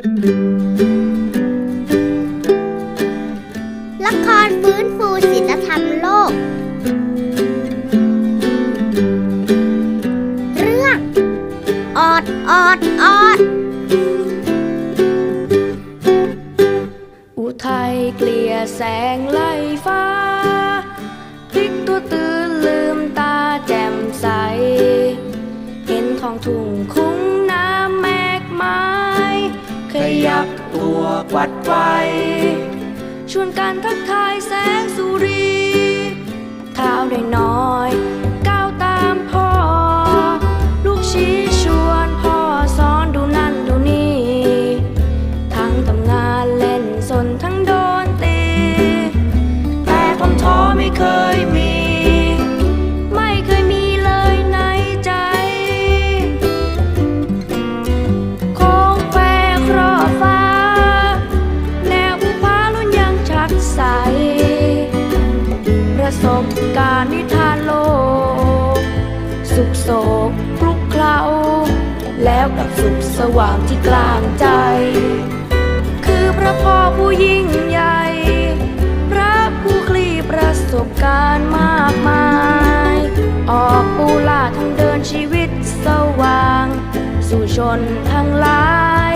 ละครฟื้นฟูศิลธรรมโลก เรื่อง ออดออดออด อุทัยเกลี่ยแสงไล่ กวัดไฟชวนกันทักทายแสงสุรี ข้าวได้น้อย สุขสว่างที่กลางใจ คือพระพ่อผู้ยิ่งใหญ่ พระผู้คลี่ประสบการณ์มากมาย ออกปูล่าทั้งเดินชีวิตสว่าง สู่ชนทั้งหลาย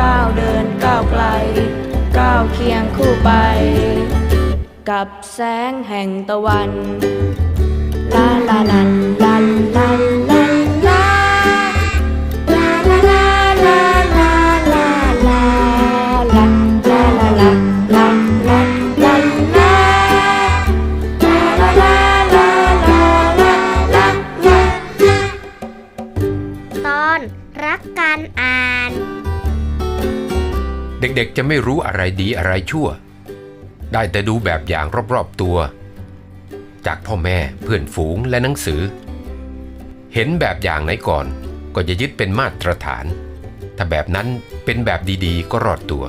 ก้าวเดินก้าวไกล ก้าวเคียงคู่ไป กับแสงแห่งตะวัน ลาลาลันลันลัน เด็กๆจะไม่รู้อะไรดีอะไรชั่ว ได้แต่ดูแบบอย่างรอบๆตัว จากพ่อแม่เพื่อนฝูงและหนังสือ เห็นแบบอย่างไหนก่อนก็จะยึดเป็นมาตรฐาน ถ้าแบบนั้นเป็นแบบดีๆ ก็รอดตัว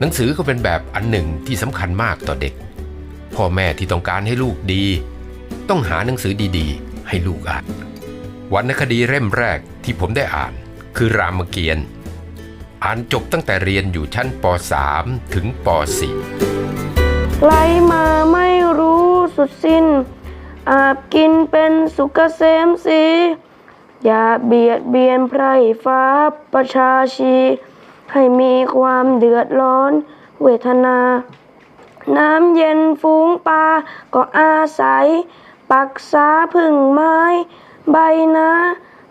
หนังสือก็เป็นแบบอันหนึ่งที่สำคัญมากต่อเด็ก พ่อแม่ที่ต้องการให้ลูกดี ต้องหาหนังสือดีๆ ให้ลูกอ่านวรรณคดีเล่มแรกที่ผมได้อ่านคือรามเกียรติ์ อ่านจบตั้งแต่เรียนอยู่ชั้นป .3 ถึงป .4 ไหลมาไม่รู้สุดสิ้น อาบกินเป็นสุกเกษมสี อย่าเบียดเบียนไพร่ฟ้าประชาชี ให้มีความเดือดร้อนเวทนา น้ำเย็นฟูงปลาก็อาศัย ปักษาพึ่งไม้ ใบนะ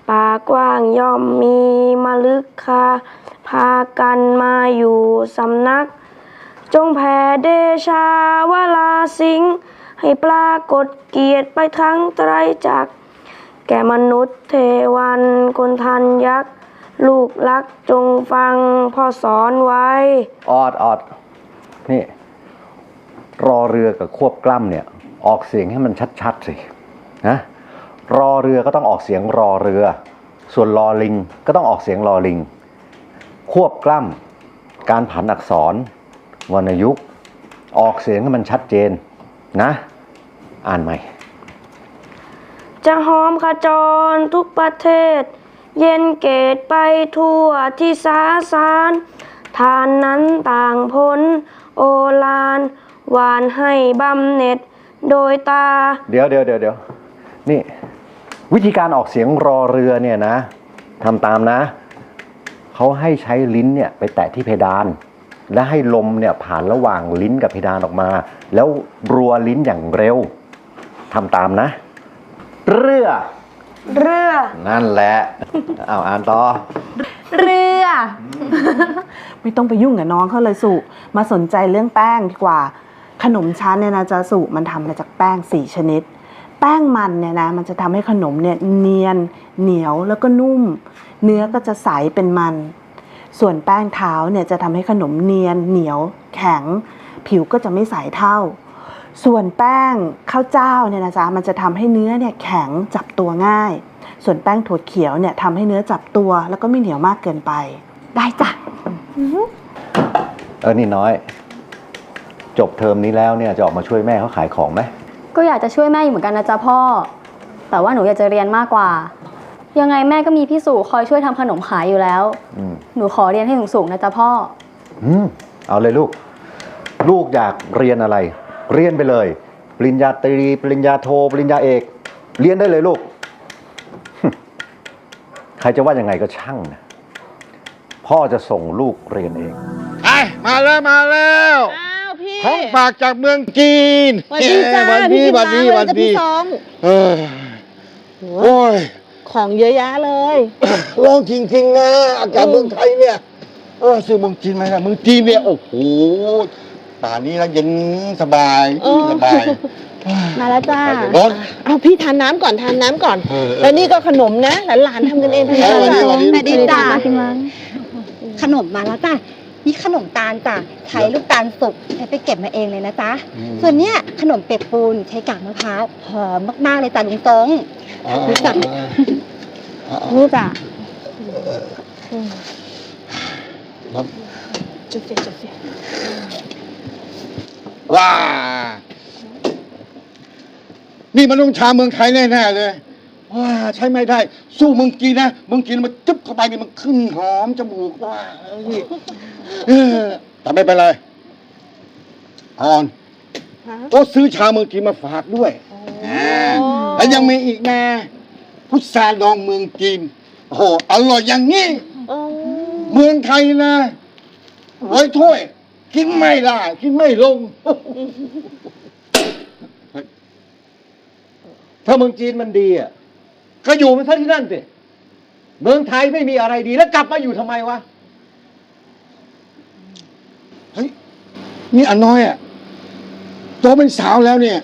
ป่ากว้างย่อมมีมลึกคา พากันมาอยู่สำนัก จงแผ่เดชาวลาสิงให้ปรากฏเกียรติไปทั้งไตรจักร แก่มนุษย์เทวันคนทันยักษ์ ลูกรักจงฟังพ่อสอนไว้ ออดออดนี่ รอเรือกับควบกล้ำเนี่ย ออกเสียงให้มันชัดๆสินะรอเรือก็ต้องออกเสียงรอเรือ ส่วนรอลิงก็ต้องออกเสียงรอลิง ควบกล้ำการผันอักษร วรรณยุกต์ ออกเสียงให้มันชัดเจนนะ อ่านใหม่ จะหอมขจรทุกประเทศ เย็นเกตไปทั่วที่สาสารทานนั้นต่างพ้น โอลานหวานให้บำเหน็จโดยตา เดี๋ยวเดี๋ยวเดี๋ยวเดี๋ยวนี่ วิธีการออกเสียงรอเรือเนี่ยนะทำตามนะ เขาให้ใช้ลิ้นเนี่ยไปแตะที่เพดาน และให้ลมเนี่ยผ่านระหว่างลิ้นกับเพดานออกมา แล้วรัวลิ้นอย่างเร็วทำตามนะ เรือ เรือ นั่นแหละอ้าวอ่านต่อ เรือ ไม่ต้องไปยุ่งกับน้องเขาเลยสุ มาสนใจเรื่องแป้งดีกว่า ขนมชั้นเนี่ยนะจะสุมันทำมาจากแป้งสี่ชนิด แป้งมันเนี่ยนะมันจะทำให้ขนมเนี่ยเนียนเหนียวแล้วก็นุ่ม เนื้อก็จะใสเป็นมัน ส่วนแป้งเท้าเนี่ยจะทำให้ขนมเนียนเหนียว แข็ง ผิวก็จะไม่ใสเท่า ส่วนแป้งข้าวเจ้าเนี่ยนะจ๊ะมันจะทำให้เนื้อเนี่ยแข็งจับตัวง่าย ส่วนแป้งถั่วเขียวเนี่ยทำให้เนื้อจับตัว แล้วก็ไม่เหนียวมากเกินไป ได้จ้ะเออนี่น้อย จบเทอมนี้แล้วเนี่ยจะออกมาช่วยแม่เขาขายของไหมก็อยากจะช่วยแม่อยู่เหมือนกันนะจ๊ะพ่อ แต่ว่าหนูอยากจะเรียนมากกว่า ยังไงแม่ก็มีพี่สู่คอยช่วยทำขนมขายอยู่แล้ว อืม หนูขอเรียนให้สูงๆนะจ๊ะพ่อ อืมเอาเลยลูก ลูกอยากเรียนอะไร เรียนไปเลย ปริญญาตรี ปริญญาโท ปริญญาเอก เรียนได้เลยลูก ใครจะว่ายังไงก็ช่างนะ พ่อจะส่งลูกเรียนเอง ไปมาแล้วมาแล้วอ้าวพี่ของฝากจากเมืองจีนสวัสดีจ้าเอ้ยวันพี่นี้กินวันนี้ร้าวันนเลยจ้ะนี้พี่ซองเออโอ้ย ของเยอะแยะเลยร้องจริงๆนะอากาศเมืองไทยเนี่ยเออซื้อเมืองจีนไหมล่ะเมืองจีนเนี่ยโอ้โหป่านนี้แล้วเย็นสบายเออ สบายมาแล้วจ้าร้อน เอาพี่ทานน้ำก่อนทานน้ำก่อน เออเออแล้วนี่ก็ขนมนะหลานๆทำกันเองทั้งนั้นเออจ้ะวันนี้วันนี้สวัสดีจ้าขนมมาแล้วจ้ะนี่ขนมตาลจ้ะใช้ลูกตาลสุกใช้ไปเก็บมาเองเลยนะจ๊ะส่วนเนี้ยขนมเปียกปูนใช้กากมะพร้าวหอมมากๆเลยจ้ะลุงตรงอ่ารู้จัก อ่า นี่จ้ะครับจุ๊บเฟียจุ๊บเฟียว้า นี่มันต้องชาเมืองไทยแน่ๆเลย ว้า ใช้ไม่ได้ สู้เมืองจีนนะ เมืองจีนมันจึ๊บเข้าไปนี่มันขึ้นหอมจมูกว้าเอ้ยเออแต่ไม่เป็นไรออนฮะก็ซื้อชาเมืองจีนมาฝากด้วยอ่าแล้วยังมีอีกนะ พุทราดองเมืองจีนโอ้โหอร่อยอย่างนี้โอ้เมืองไทยนะร้อยถ้วย กินไม่ได้กินไม่ลง ถ้าเมืองจีนมันดีอะก็อยู่มันซะที่นั่นสิเมืองไทยไม่มีอะไรดีแล้วกลับมาอยู่ทำไมวะเฮ้ยนี่อันน้อยอะโตเป็นสาวแล้วเนี่ย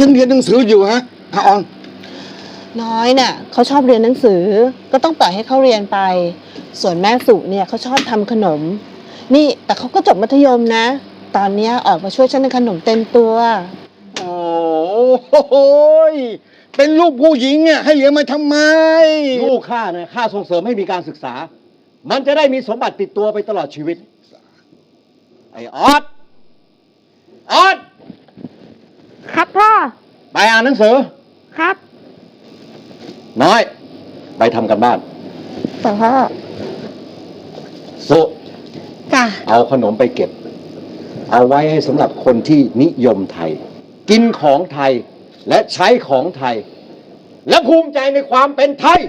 ยังเรียนหนังสืออยู่ฮะอาออน น้อยน่ะเขาชอบเรียนหนังสือ ก็ต้องปล่อยให้เขาเรียนไป ส่วนแม่สุเนี่ยเขาชอบทำขนม นี่แต่เขาก็จบมัธยมนะ ตอนเนี้ยออกมาช่วยฉันในขนมเต็มตัวโอ้โหยเป็นลูกผู้หญิงอะให้เลี้ยงมาทำไม ลูกข้าเนี่ยข้าส่งเสริมให้มีการศึกษา มันจะได้มีสมบัติติดตัวไปตลอดชีวิต ไอ้ออดออดครับพ่อไปอ่านหนังสือครับ น้อย ไปทำกันบ้าน แต่พ่อสุจ้ะเอาขนมไปเก็บ เอาไว้ให้สำหรับคนที่นิยมไทย กินของไทยและใช้ของไทย และภูมิใจในความเป็นไทย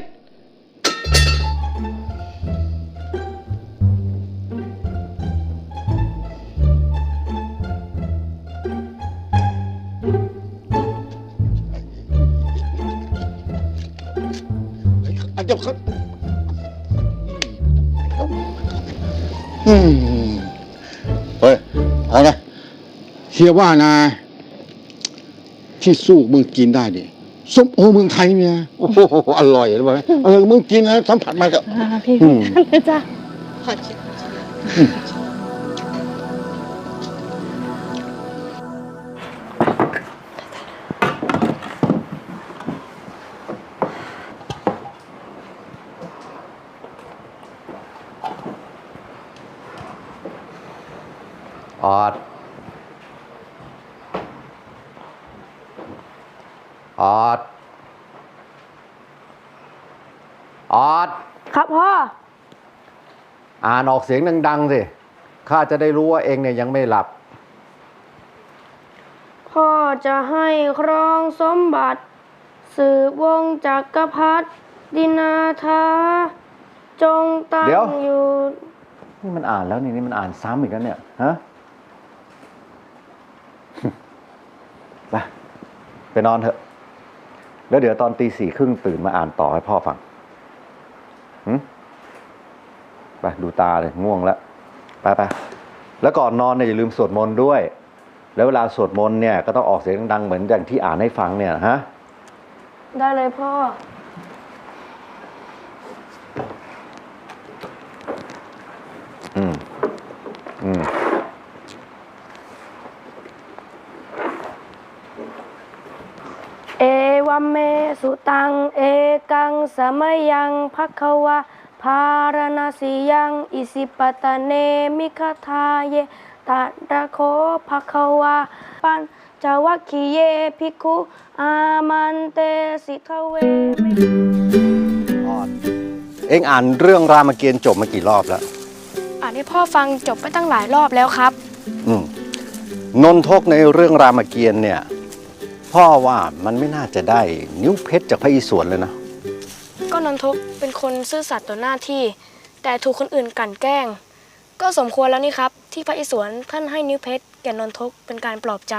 อาจจะเขาอืมเฮ้ยเอาละเชื่อว่านะ ที่สู้เมืองจีนได้ดิส้มโอเมืองไทยเนี่ยโอ้โหอร่อยเลยไหมเออเมืองจีนนะสัมผัสมากับพี่อืมเลยจ้ะอ ออดออดครับพ่อ อ่านออกเสียงดัง ๆ สิ ข้าจะได้รู้ว่าเองเนี่ยยังไม่หลับ พ่อจะให้ครองสมบัติ สืบวงศ์จักรพรรดิดินาทาจงตั้งเดี๋ยว อยู่ นี่มันอ่านแล้วนี่นี่มันอ่านซ้ำอีกแล้วเนี่ย ฮะ ไปไปนอนเถอะ แล้วเดี๋ยวตอนตีสี่ครึ่งตื่นมาอ่านต่อให้พ่อฟังหไปดูตาเลยง่วงแล้วไปไปแล้วก่อนนอนเนี่ยอย่าลืมสวดมนต์ด้วย แล้วเวลาสวดมนต์เนี่ยก็ต้องออกเสียงดังๆเหมือนอย่างที่อ่านให้ฟังเนี่ยฮะ ได้เลยพ่อม อืม เอวัม เมสุตังเอกังสมยังภักควาภารณสียังอิสิปตะเนมิคทาเยตัดะโคภัควาปัญจวัคคีเยภิกขุอามันเตสิทเวเองอ่านเรื่องรามเกียรติ์จบมากี่รอบแล้ว อ่านให้พ่อฟังจบไปตั้งหลายรอบแล้วครับ อืมนนทกในเรื่องรามเกียรติ์เนี่ย พ่อว่ามันไม่น่าจะได้นิ้วเพชรจากพระอิศวรเลยนะ ก็นนทกเป็นคนซื่อสัตย์ต่อหน้าที่ แต่ถูกคนอื่นกลั่นแกล้ง ก็สมควรแล้วนี่ครับ ที่พระอิศวรท่านให้นิ้วเพชรแก่นนทกเป็นการปลอบใจ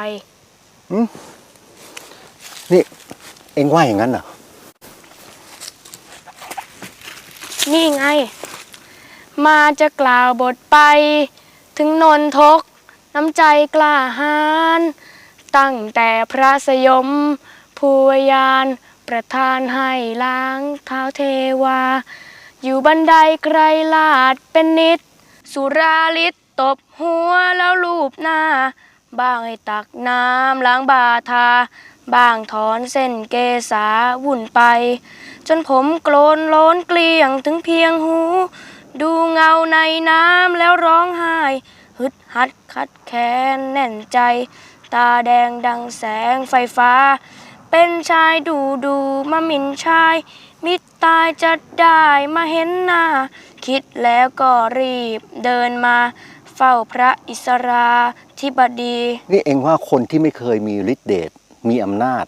นี่เองว่าอย่างนั้นเหรอ นี่ไง มาจะกล่าวบทไป ถึงนนทก น้ำใจกล้าหาญ ตั้งแต่พระสยมภูวยานประทานให้ล้างเท้าเทวา อยู่บันไดไกรลาดเป็นนิด สุราลิศตบหัวแล้วลูบหน้า บ้างให้ตักน้ำล้างบาทา บ้างถอนเส้นเกษาวุ่นไป จนผมโกลนโล้นเกลี้ยงถึงเพียงหู ดูเงาในน้ำแล้วร้องไห้ ฮึดฮัดคัดแค้นแน่นใจ ตาแดงดังแสงไฟฟ้า เป็นชายดูดูมาหมิ่นชาย มิตรตายจะได้มาเห็นหน้า คิดแล้วก็รีบเดินมาเฝ้าพระอิสราธิบดี นี่เองว่าคนที่ไม่เคยมีฤทธิเดชมีอำนาจ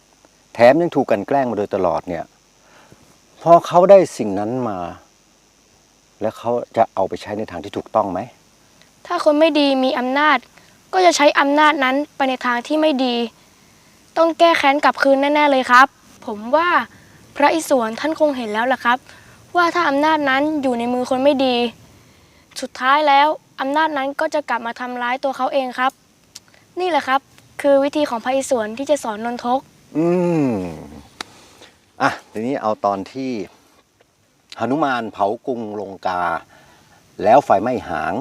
แถมยังถูกกลันแกล้งมาโดยตลอดเนี่ยพอเขาได้สิ่งนั้นมา แล้วเขาจะเอาไปใช้ในทางที่ถูกต้องไหม ถ้าคนไม่ดีมีอำนาจ ก็จะใช้อำนาจนั้นไปในทางที่ไม่ดี ต้องแก้แค้นกลับคืนแน่ ๆ เลยครับ ผมว่าพระอิศวรท่านคงเห็นแล้วล่ะครับ ว่าถ้าอำนาจนั้นอยู่ในมือคนไม่ดี สุดท้ายแล้วอำนาจนั้นก็จะกลับมาทำร้ายตัวเขาเองครับ นี่แหละครับ คือวิธีของพระอิศวรที่จะสอนนนทก อืมอะทีนี้เอาตอนที่หนุมานเผากรุงลงกา แล้วไฟไหม้หาง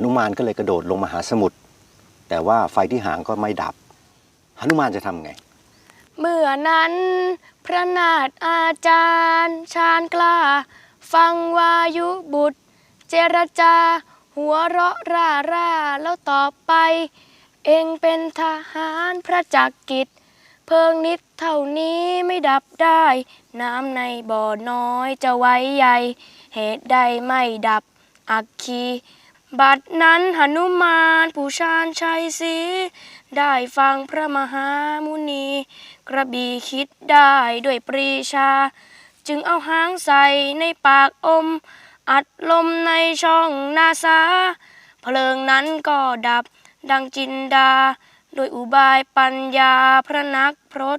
หนุมานก็เลยกระโดดลงมหาสมุทร แต่ว่าไฟที่หางก็ไม่ดับหนุมานจะทำไง เมื่อนั้น พระนาถอาจารย์ ชาญกล้า ฟังวายุบุตร เจรจา หัวเราะร่าร่าแล้วต่อไป เองเป็นทหารพระจักกิจ เพิงนิดเท่านี้ไม่ดับได้ น้ำในบ่อน้อยจะไว้ใหญ่ เหตุใดไม่ดับ อักคี บัดนั้นหนุมานผู้ชาญชัยศรีได้ฟังพระมหามุนี กระบี่คิดได้ด้วยปรีชา จึงเอาหางใส่ในปากอม อัดลมในช่องนาซาเพลิงนั้นก็ดับดังจินดา โดยอุบายปัญญาพระนักพรต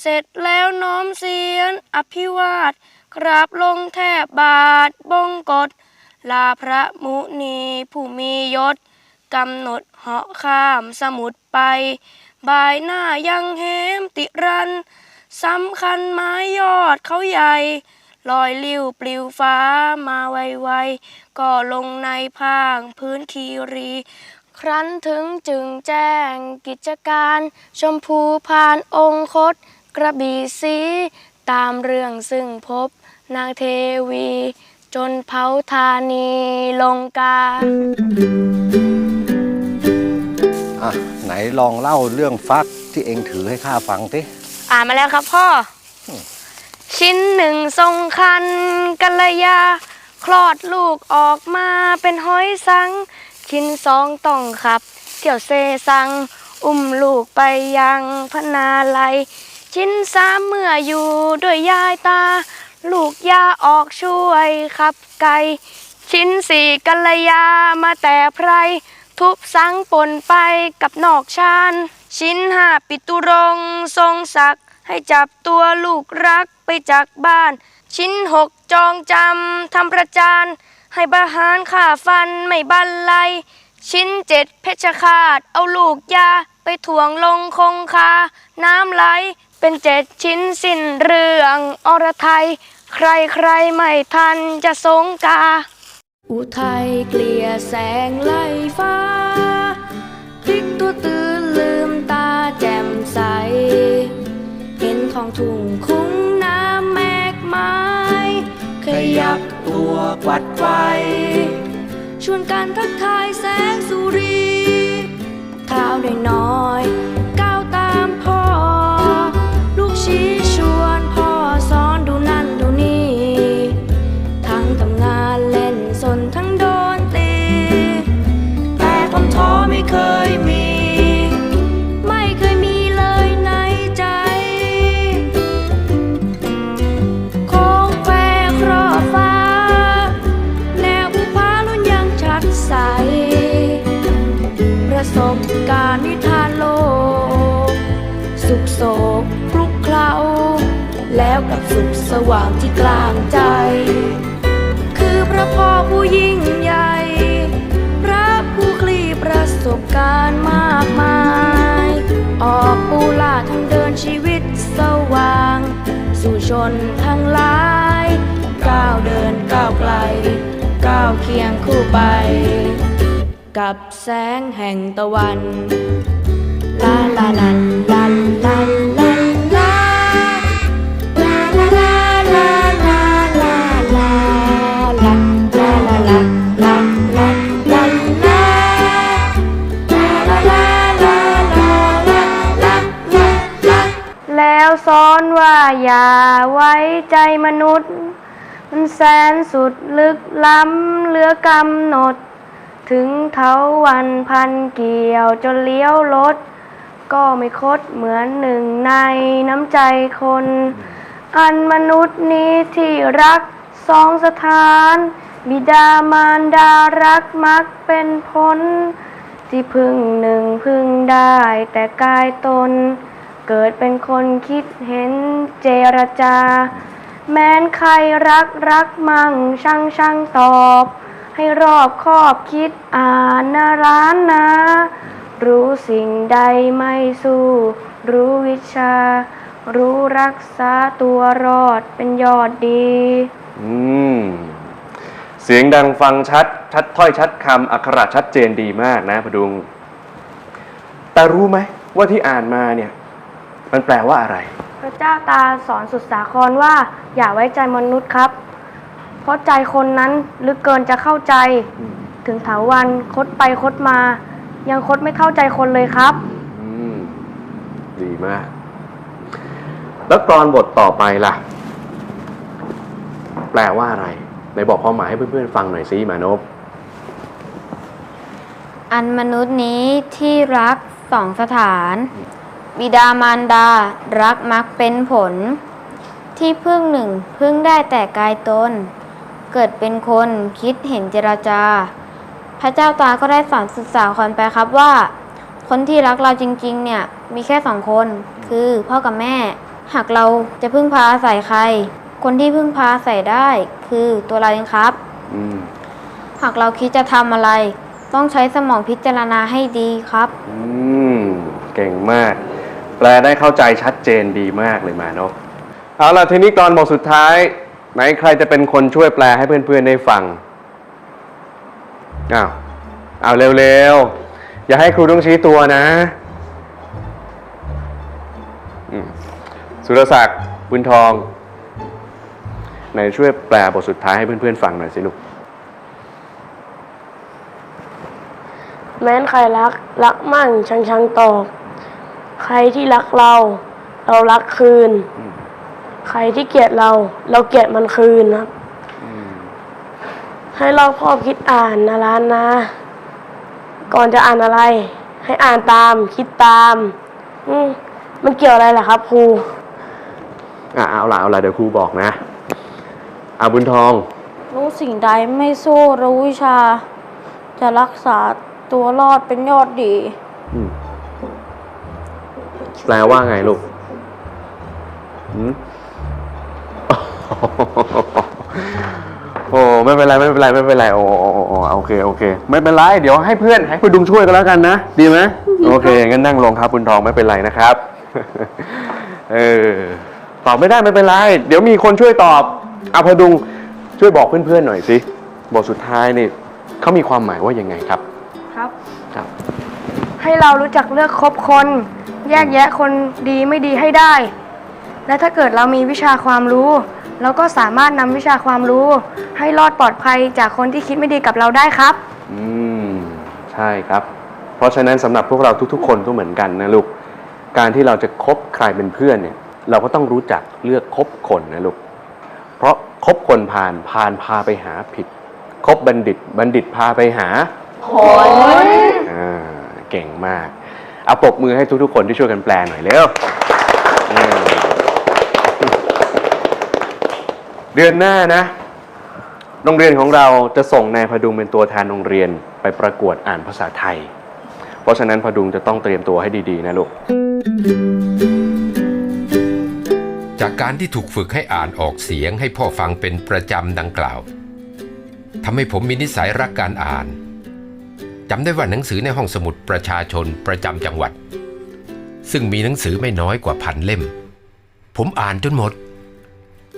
เสร็จแล้วน้อมเสียนอภิวาทกราบลงแทบบาทบงกฎ ลาพระมุนีผู้มียศกำหนดเหาะข้ามสมุทรไป บายหน้ายังเหมติรันสำคัญไม้ยอดเขาใหญ่ลอยลิ้วปลิวฟ้ามาไวๆก็ลงในพางพื้นคีรี ครั้นถึงจึงแจ้งกิจการ ชมพูพานองคต กระบี่สี ตามเรื่องซึ่งพบนางเทวี จนเผาธานีลงกา อะไหนลองเล่าเรื่องฟักที่เองถือให้ข้าฟังสิอ่านมาแล้วครับพ่อ ชิ้นหนึ่งทรงคันกัลยา คลอดลูกออกมาเป็นห้อยสัง ชิ้นสองต้องขับ เที่ยวเซสัง อุ้มลูกไปยังพนาลัยชิ้นสามเมื่ออยู่ด้วยยายตา ลูกยาออกช่วยขับไก่ชิ้นสี่กัลยามาแต่ไพร ทุบสังปนไปกับนอกชานชิ้นห้าปิตุรงทรงศักดิ์ให้จับตัวลูกรักไปจากบ้าน ชิ้นหกจองจำทำประจานให้บาหารข่าฟันไม่บันไลชิ้นเจ็ดเพชรคาดเอาลูกยาไปถ่วงลงคงคา น้ำไหล เป็นเจ็ดชิ้นสิ้นเรื่องอรไทย ใครใครไม่ทันจะสงกา อุทัยเกลี่ยแสงไล่ฟ้าพลิกตัวตื่นลืมตาแจ่มใส เห็นทองทุ่งคุ้งน้ำแมกไม้ขยับตัวกวัดไกวชวนกันทักทายแสงสุรีข้าวน้อย กับสุขสว่างที่กลางใจ คือพระพ่อผู้ยิ่งใหญ่ พระผู้คลี่ประสบการณ์มากมาย ออกปูลาดทางเดินชีวิตสว่าง สู่ชนทั้งหลาย ก้าวเดินก้าวไกล ก้าวเคียงคู่ไป กับแสงแห่งตะวัน ลาลาลาลาลาลาลา แล้วสอนว่าอย่าไว้ใจมนุษย์ มันแสนสุดลึกล้ำเหลือกำหนด ถึงเถาวันพันเกี่ยวจนเลี้ยวรถ ก็ไม่คดเหมือนหนึ่งในน้ำใจคน อันมนุษย์นี้ที่รักสองสถาน บิดามารดารักมักเป็นผลที่พึ่งหนึ่งพึ่งได้แต่กายตน เกิดเป็นคนคิดเห็นเจรจา แม้นใครรักรักมั่งช่างช่างตอบ ให้รอบคอบคิดอ่านนะร้านนะ รู้สิ่งใดไม่สู้ รู้วิชา รู้รักษาตัวรอดเป็นยอดดี อืม เสียงดังฟังชัด ชัดถ้อยชัดคำอักขระชัดเจนดีมากนะพดุง แต่รู้ไหมว่าที่อ่านมาเนี่ย มันแปลว่าอะไร พระเจ้าตาสอนสุดสาครว่า อย่าไว้ใจมนุษย์ครับ เพราะใจคนนั้นลึกเกินจะเข้าใจถึงถาวันคดไปคดมา ยังคดไม่เข้าใจคนเลยครับ อืมดีมาก แล้วกรอนบทต่อไปล่ะ แปลว่าอะไรไหนบอกความหมายให้เพื่อนๆฟังหน่อยสิมานพอันมนุษย์นี้ที่รักสองสถาน บิดามารดา รักมักเป็นผล ที่พึ่งหนึ่งพึ่งได้แต่กายตน เกิดเป็นคนคิดเห็นเจรจา พระเจ้าตาก็ได้สอนศึกษาคนไปครับว่า คนที่รักเราจริงๆ เนี่ยมีแค่สองคน คือพ่อกับแม่ หากเราจะพึ่งพาอาศัยใคร คนที่พึ่งพาอาศัยได้ คือตัวเราเองครับอืมหากเราคิดจะทำอะไร ต้องใช้สมองพิจารณาให้ดีครับ อืม เก่งมาก แปลได้เข้าใจชัดเจนดีมากเลยมานพเอาล่ะทีนี้กรอนบทสุดท้าย ไหนใครจะเป็นคนช่วยแปลให้เพื่อนๆได้ฟังอ้าวเอาเร็วๆ อย่าให้ครูต้องชี้ตัวนะสุรศักดิ์บุญทอง ไหนช่วยแปลบทสุดท้ายให้เพื่อนๆฟังหน่อยสิลูกแม้นใครรัก รักมั่งชังชังตอบ ใครที่รักเรา เรารักคืนใครที่เกลียดเรา เราเกลียดมันคืนครับให้เราพอบคิดอ่านนะร้านนะ ก่อนจะอ่านอะไร ให้อ่านตาม คิดตาม อืมมันเกี่ยวอะไรล่ะครับครูอะเอาละเอาละเดี๋ยวครูบอกนะอาบุญทอง รู้สิ่งใดไม่สู้รู้วิชา จะรักษาตัวรอดเป็นยอดดีอืม แปลว่าไงลูกหืมโอ้ไม่เป็นไรไม่เป็นไรไม่เป็นไรโอ้โอ้โอ้โอ้โอเคโอเค ไม่เป็นไรเดี๋ยวให้เพื่อนให้คุณดุงช่วยกันแล้วกันนะดีไหมโอเคงั้นนั่งลงครับคุณทองไม่เป็นไรนะครับเออตอบไม่ได้ไม่เป็นไร เดี๋ยวมีคนช่วยตอบเอาพดุงช่วยบอกเพื่อนๆหน่อยสิบทสุดท้ายนี่เขามีความหมายว่ายังไงครับ ครับครับ ให้เรารู้จักเลือกคบคน แยกแยะคนดีไม่ดีให้ได้ และถ้าเกิดเรามีวิชาความรู้ เราก็สามารถนำวิชาความรู้ ให้รอดปลอดภัยจากคนที่คิดไม่ดีกับเราได้ครับ อืม ใช่ครับ เพราะฉะนั้นสำหรับพวกเราทุกๆ คนก็เหมือนกันนะลูก การที่เราจะคบใครเป็นเพื่อนเนี่ย เราก็ต้องรู้จักเลือกคบคนนะลูก เพราะคบคนพาลพาลพาไปหาผิด คบบัณฑิต บัณฑิตพาไปหาผล อ่าเก่งมาก เอาปรบมือให้ทุกๆคนที่ช่วยกันแปลหน่อยเร็วเดือนหน้านะ โรงเรียนของเราจะส่งนายพดุงเป็นตัวแทนโรงเรียนไปประกวดอ่านภาษาไทย เพราะฉะนั้นพดุงจะต้องเตรียมตัวให้ดีๆ นะลูก จากการที่ถูกฝึกให้อ่านออกเสียงให้พ่อฟังเป็นประจำดังกล่าวทำให้ผมมีนิสัยรักการอ่าน จำได้ว่าหนังสือในห้องสมุดประชาชนประจำจังหวัด ซึ่งมีหนังสือไม่น้อยกว่าพันเล่ม ผมอ่านจนหมด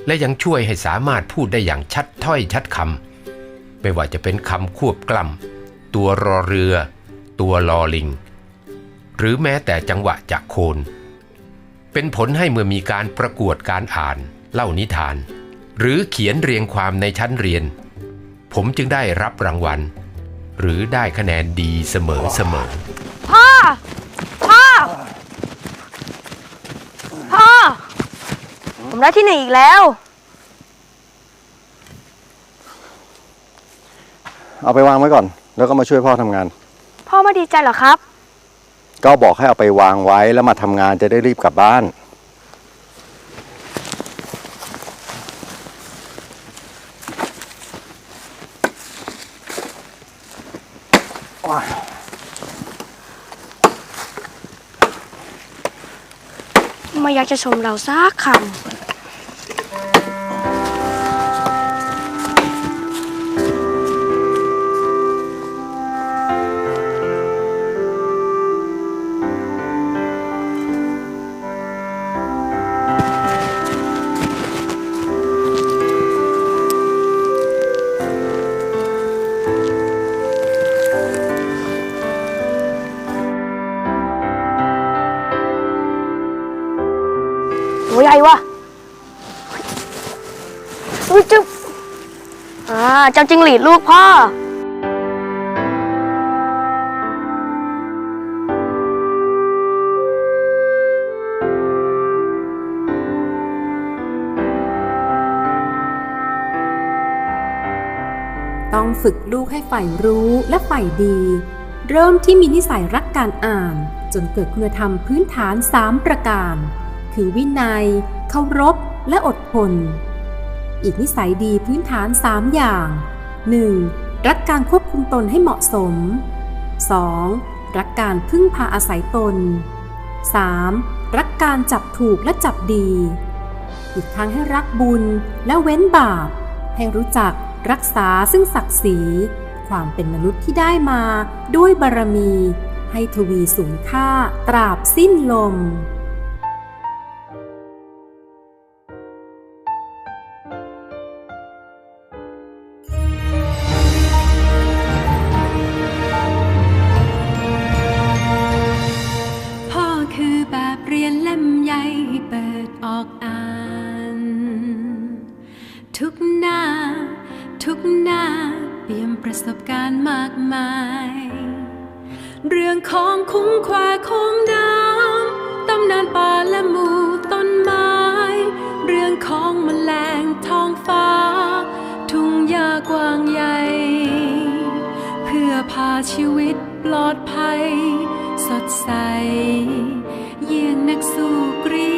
และยังช่วยให้สามารถพูดได้อย่างชัดถ้อยชัดคำไม่ว่าจะเป็นคำควบกล้ำตัวรอเรือ ตัวลอลิง หรือแม้แต่จังหวะจากโคน เป็นผลให้เมื่อมีการประกวดการอ่านเล่านิทาน หรือเขียนเรียงความในชั้นเรียน ผมจึงได้รับรางวัล หรือได้คะแนนดีเสมอเสมอพ่อ พ่อ พ่อ ผมได้ที่หนึ่งอีกแล้ว เอาไปวางไว้ก่อน แล้วก็มาช่วยพ่อทำงาน พ่อไม่ดีใจเหรอครับ ก็บอกให้เอาไปวางไว้แล้วมาทำงานจะได้รีบกลับบ้าน ไม่อยา กจะชมเราสักคำ เจ้าจิงหรีดลูกพ่อ ต้องฝึกลูกให้ใฝ่รู้และใฝ่ดี เริ่มที่มีนิสัยรักการอ่าน จนเกิดคุณธรรมพื้นฐาน 3 ประการ คือวินัย เคารพ และอดทน อีกนิสัยดีพื้นฐาน 3 อย่าง 1. รักการควบคุมตนให้เหมาะสม 2. รักการพึ่งพาอาศัยตน 3. รักการจับถูกและจับดี อีกทั้งให้รักบุญและเว้นบาป ให้รู้จักรักษาซึ่งศักดิ์ศรี ความเป็นมนุษย์ที่ได้มาด้วยบารมี ให้ทวีสูงค่าตราบสิ้นลม ประสบการณ์มากมาย เรื่องของคุ้งควายของน้ำตำนานป่าและหมู่ต้นไม้ เรื่องของแมลงท้องฟ้า ทุ่งหญ้ากว้างใหญ่ เพื่อพาชีวิตปลอดภัย สดใส เยี่ยงนักสู้กรี